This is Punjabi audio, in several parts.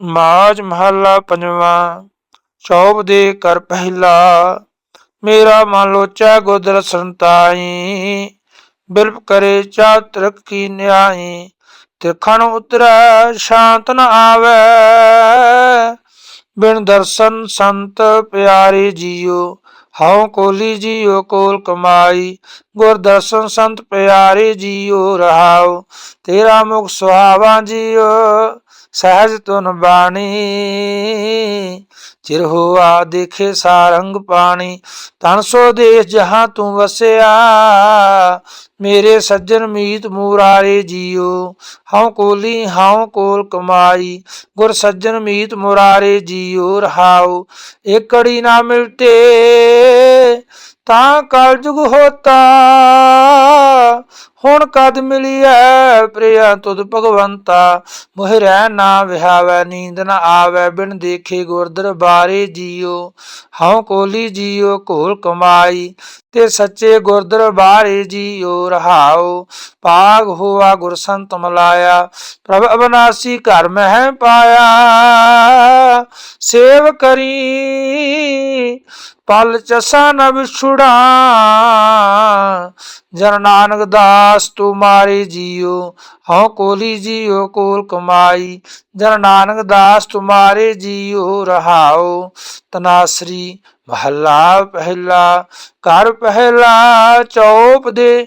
ਮਾਜ ਮਹੱਲਾ ਪੰਜਵਾਂ, ਚੌਬ ਦੇ ਕਰ ਪਹਿਲਾ, ਮੇਰਾ ਮਨ ਲੋਚੈ ਗੋਦਰ ਸੰਤਾਈ, ਬਿਲਪ ਕਰੇ ਚਾਤਰਕ ਕੀ ਨਿਆਈ, ਤਿਰਖਣ ਉਤਰੈ ਸ਼ਾਂਤ ਨ ਆਵੈ, ਬਿਨ ਦਰਸ਼ਨ ਸੰਤ ਪਿਆਰੇ ਜੀਓ, ਹਉ ਕੋਲੀ ਜੀਓ ਕੋਲ ਕਮਾਈ, ਗੁਰ ਦਰਸ਼ਨ ਸੰਤ ਪਿਆਰੇ ਜੀਓ ਰਹਾਉ ਤੇਰਾ ਮੁਖ ਸੁਹਾਵਾ ਜੀਓ ਸਹਿਜ ਤੁਨ ਬਾਣੀ, ਚਿਰ ਹੋਆ ਦੇਖੇ ਸਾਰੰਗ ਪਾਣੀ। ਤਨ ਸੋ ਦੇਸ਼ ਜਹਾਂ ਤੂੰ ਵਸਿਆ, ਮੇਰੇ ਸੱਜਣ ਮੀਤ ਮੁਰਾਰੇ ਜੀਓ। ਹਉ ਕੋਲੀ, ਹਉ ਕੋਲ ਕਮਾਈ, ਗੁਰ ਸੱਜਣ ਮੀਤ ਮੁਰਾਰੇ ਜੀਓ, ਰਹਾਉ। ਏਕੜੀ ਨਾ ਮਿਲਤੇ, ਤਾਂ ਕਲਯੁਗ ਹੋਤਾ ਹੁਣ ਕਦ ਮਿਲਿਐ ਪ੍ਰਿਆ ਤੁਧ ਭਗਵੰਤਾ? ਮੋਹਿ ਰਹਿ ਨਾ ਵਿਹਾਵੈ, ਨੀਂਦ ਨਾ ਆਵੈ, ਬਿਨ ਦੇਖੇ ਗੁਰ ਦਰਬਾਰੇ ਜੀਓ। ਹਉ ਕੋਲੀ ਜੀਓ, ਘੋਲ ਕਮਾਈ, ਤੇ ਸੱਚੇ ਗੁਰ ਦਰਬਾਰੇ ਜੀਓ, ਰਹਾਉ। ਪਾਗ ਹੋਆ ਗੁਰ ਸੰਤ ਮਲਾਇਆ, ਪ੍ਰਭ ਅਬਨਾਸੀ ਘਰ ਮਹਿ ਪਾਇਆ। ਸੇਵ ਕਰੀ ਪਲ ਨ ਵਿਛੁੜਾ ਜਨ ਨਾਨਕ ਦਾਸ ਤੁਮਾਰੇ ਜੀਓ, ਹਉ ਕੋਲੀ ਜੀਓ, ਕੋਲ ਕਮਾਈ। ਜਨ ਨਾਨਕ ਦਾਸ ਤੁਮਾਰੇ ਜੀਓ ਰਹਾਓ ਤਨਾਸਰੀ ਮਹੱਲਾ ਪਹਿਲਾ। ਘਰ ਪਹਿਲਾ ਚੌਪ ਦੇ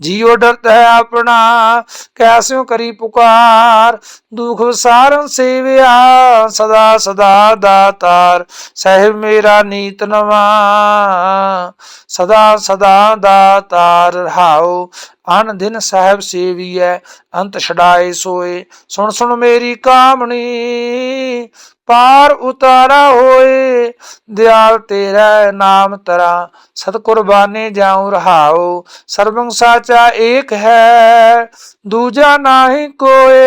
ਜੀਉ ਡਰਤ ਹੈ ਆਪਣਾ ਕੈਸਿਉ ਕਰੀ ਪੁਕਾਰ। ਦੁਖ ਵਿਸਾਰਨ ਸੇਵਿਆ, ਸਦਾ ਸਦਾ ਦਾਤਾਰ ਸਹਿਬ ਮੇਰਾ ਨੀਤ ਨਵਾ, ਸਦਾ ਸਦਾ ਦਾਤਾਰ ਰਹਾਉ। ਅਨ ਦਿਨ ਸਾਹਿਬ ਸੇਵੀਐ, ਅੰਤ ਛਡਾਏ ਸੋਏ। ਸੁਣ ਸੁਣ ਮੇਰੀ ਕਾਮਣੀ ਪਾਰ ਉਤਾਰਾ ਹੋਏ, ਦਿਆਲ ਤੇਰਾ ਨਾਮ ਤਰਾ। ਸਤ ਕੁਰਬਾਨੇ ਜਾਉ ਰਹਾਉ ਸਰਬੰ ਸਾਚਾ ਏਕ ਹੈ, ਦੂਜਾ ਨਾਹੀ ਕੋਏ।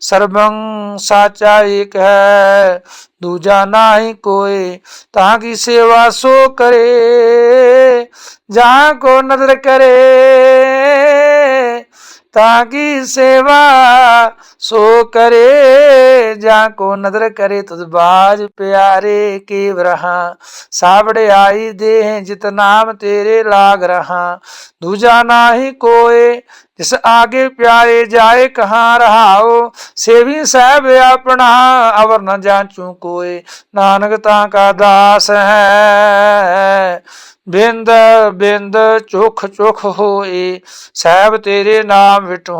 ਸਰਬੰ ਸਾਚਾ ਏਕ ਹੈ, ਦੂਜਾ ਨਾਹੀ ਕੋਏ, ਤਾਂ ਕੀ ਸੇਵਾ ਸੋ ਕਰੇ, ਜਾਂ ਕੋ ਨਦਰ ਕਰੇ। ਤਾਂ ਕੀ ਸੇਵਾ ਸੋ ਕਰੇ? ਜਾਂ ਕੋ ਨਦਰ ਕਰੇ ਤੁਧ ਬਾਜ ਪਿਆਰੇ ਕੀ ਰਹਾ? ਸਾਵੜੇ ਆਈ ਦੇ ਜਿਤ ਨਾਮ ਤੇਰੇ ਲਾਗ ਰਹਾ। ਦੂਜਾ ਨਾਹੀ ਕੋਏ, ਜਿਸ ਆਗੇ ਪਿਆਰੇ ਜਾਏ ਕਹਾਂ ਰਹਾਓ? ਸੇਵੀ ਸਾਹਿਬ ਆਪਣਾ ਅਵਰ ਨ ਜਾਂਚੂ ਕੋਏ। ਨਾਨਕ ਤਾਂ ਕਾ ਦਾਸ ਹੈ। ਬਿੰਦ ਬਿੰਦ ਚੁਖ ਚੁਖ ਹੋਏ, ਸਾਹਿਬ ਤੇਰੇ ਨਾਮ ਵਿਟੋ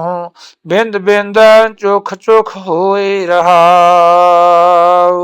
ਬਿੰਦ ਬਿੰਦ ਚੁਖ ਚੁਖ ਹੋਏ ਰਹਾਉ।